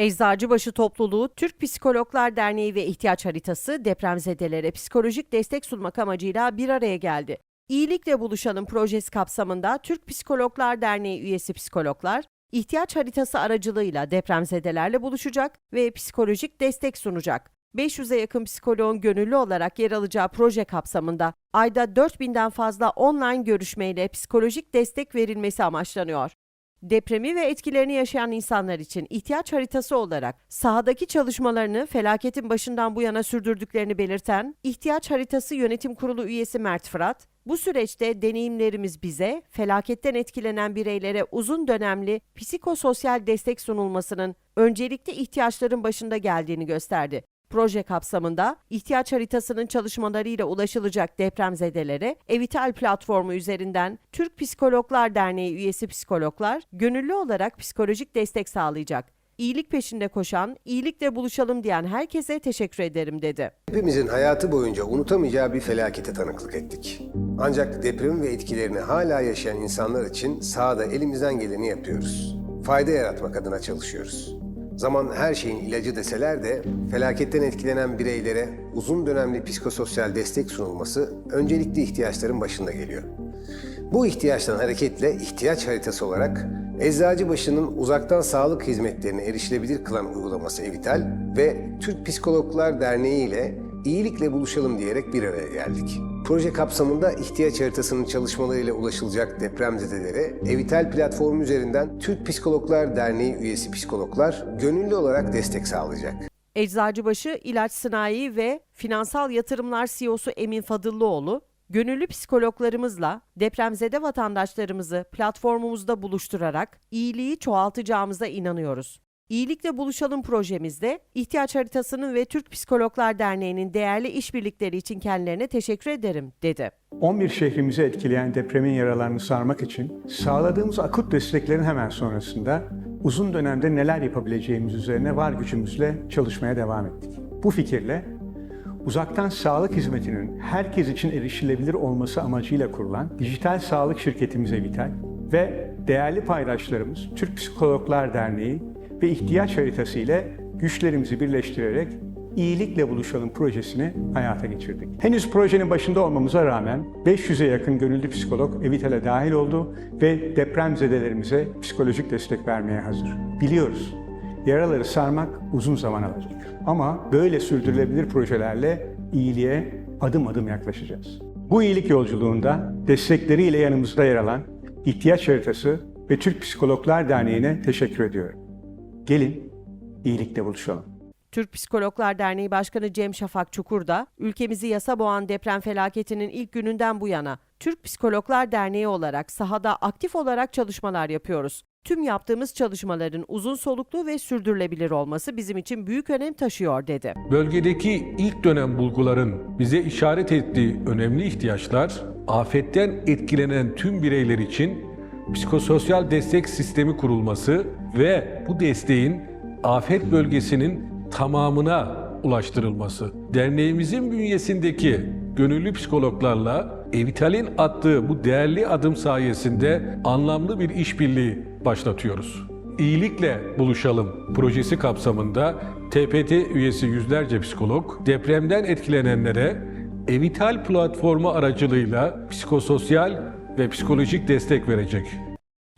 Eczacıbaşı Topluluğu, Türk Psikologlar Derneği ve İhtiyaç Haritası depremzedelere psikolojik destek sunmak amacıyla bir araya geldi. İyilikle Buluşalım projesi kapsamında Türk Psikologlar Derneği üyesi psikologlar, ihtiyaç haritası aracılığıyla depremzedelerle buluşacak ve psikolojik destek sunacak. 500'e yakın psikoloğun gönüllü olarak yer alacağı proje kapsamında ayda 4000'den fazla online görüşmeyle psikolojik destek verilmesi amaçlanıyor. Depremi ve etkilerini yaşayan insanlar için ihtiyaç haritası olarak sahadaki çalışmalarını felaketin başından bu yana sürdürdüklerini belirten İhtiyaç Haritası Yönetim Kurulu üyesi Mert Fırat, bu süreçte deneyimlerimiz bize felaketten etkilenen bireylere uzun dönemli psikososyal destek sunulmasının öncelikli ihtiyaçların başında geldiğini gösterdi. Proje kapsamında ihtiyaç haritasının çalışmalarıyla ulaşılacak depremzedelere Evital platformu üzerinden Türk Psikologlar Derneği üyesi psikologlar gönüllü olarak psikolojik destek sağlayacak. İyilik peşinde koşan, iyilikle buluşalım diyen herkese teşekkür ederim dedi. Hepimizin hayatı boyunca unutamayacağı bir felakete tanıklık ettik. Ancak deprem ve etkilerini hala yaşayan insanlar için sahada elimizden geleni yapıyoruz. Fayda yaratmak adına çalışıyoruz. Zaman her şeyin ilacı deseler de felaketten etkilenen bireylere uzun dönemli psikososyal destek sunulması öncelikli ihtiyaçların başında geliyor. Bu ihtiyaçtan hareketle ihtiyaç haritası olarak Eczacıbaşı'nın uzaktan sağlık hizmetlerine erişilebilir kılan uygulaması Evital ve Türk Psikologlar Derneği ile iyilikle buluşalım diyerek bir araya geldik. Proje kapsamında ihtiyaç haritasının çalışmalarıyla ulaşılacak depremzedelere Evital platformu üzerinden Türk Psikologlar Derneği üyesi psikologlar gönüllü olarak destek sağlayacak. Eczacıbaşı İlaç Sanayi ve Finansal Yatırımlar CEO'su Emin Fadıllıoğlu, gönüllü psikologlarımızla depremzede vatandaşlarımızı platformumuzda buluşturarak iyiliği çoğaltacağımıza inanıyoruz. İyilikle Buluşalım projemizde ihtiyaç haritasının ve Türk Psikologlar Derneği'nin değerli işbirlikleri için kendilerine teşekkür ederim, dedi. 11 şehrimizi etkileyen depremin yaralarını sarmak için sağladığımız akut desteklerin hemen sonrasında uzun dönemde neler yapabileceğimiz üzerine var gücümüzle çalışmaya devam ettik. Bu fikirle uzaktan sağlık hizmetinin herkes için erişilebilir olması amacıyla kurulan dijital sağlık şirketimiz Evital ve değerli paydaşlarımız Türk Psikologlar Derneği ve ihtiyaç haritası ile güçlerimizi birleştirerek İyilikle Buluşalım projesini hayata geçirdik. Henüz projenin başında olmamıza rağmen 500'e yakın gönüllü psikolog Evital'e dahil oldu ve depremzedelerimize psikolojik destek vermeye hazır. Biliyoruz, yaraları sarmak uzun zaman alacak. Ama böyle sürdürülebilir projelerle iyiliğe adım adım yaklaşacağız. Bu iyilik yolculuğunda destekleriyle yanımızda yer alan İhtiyaç Haritası ve Türk Psikologlar Derneği'ne teşekkür ediyorum. Gelin iyilikle buluşalım. Türk Psikologlar Derneği Başkanı Cem Şafak Çukur da ülkemizi yasa boğan deprem felaketinin ilk gününden bu yana Türk Psikologlar Derneği olarak sahada aktif olarak çalışmalar yapıyoruz. Tüm yaptığımız çalışmaların uzun soluklu ve sürdürülebilir olması bizim için büyük önem taşıyor dedi. Bölgedeki ilk dönem bulguların bize işaret ettiği önemli ihtiyaçlar, afetten etkilenen tüm bireyler için psikososyal destek sistemi kurulması ve bu desteğin afet bölgesinin tamamına ulaştırılması. Derneğimizin bünyesindeki gönüllü psikologlarla Evital'in attığı bu değerli adım sayesinde anlamlı bir işbirliği başlatıyoruz. İyilikle Buluşalım projesi kapsamında TPT üyesi yüzlerce psikolog depremden etkilenenlere Evital platformu aracılığıyla psikososyal ve psikolojik destek verecek.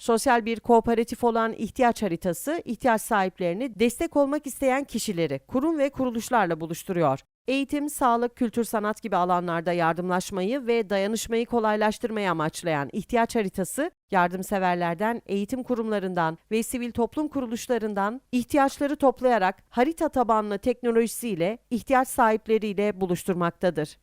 Sosyal bir kooperatif olan ihtiyaç haritası, ihtiyaç sahiplerini destek olmak isteyen kişileri, kurum ve kuruluşlarla buluşturuyor. Eğitim, sağlık, kültür, sanat gibi alanlarda yardımlaşmayı ve dayanışmayı kolaylaştırmayı amaçlayan ihtiyaç haritası, yardımseverlerden, eğitim kurumlarından ve sivil toplum kuruluşlarından ihtiyaçları toplayarak harita tabanlı teknolojisiyle ihtiyaç sahipleriyle buluşturmaktadır.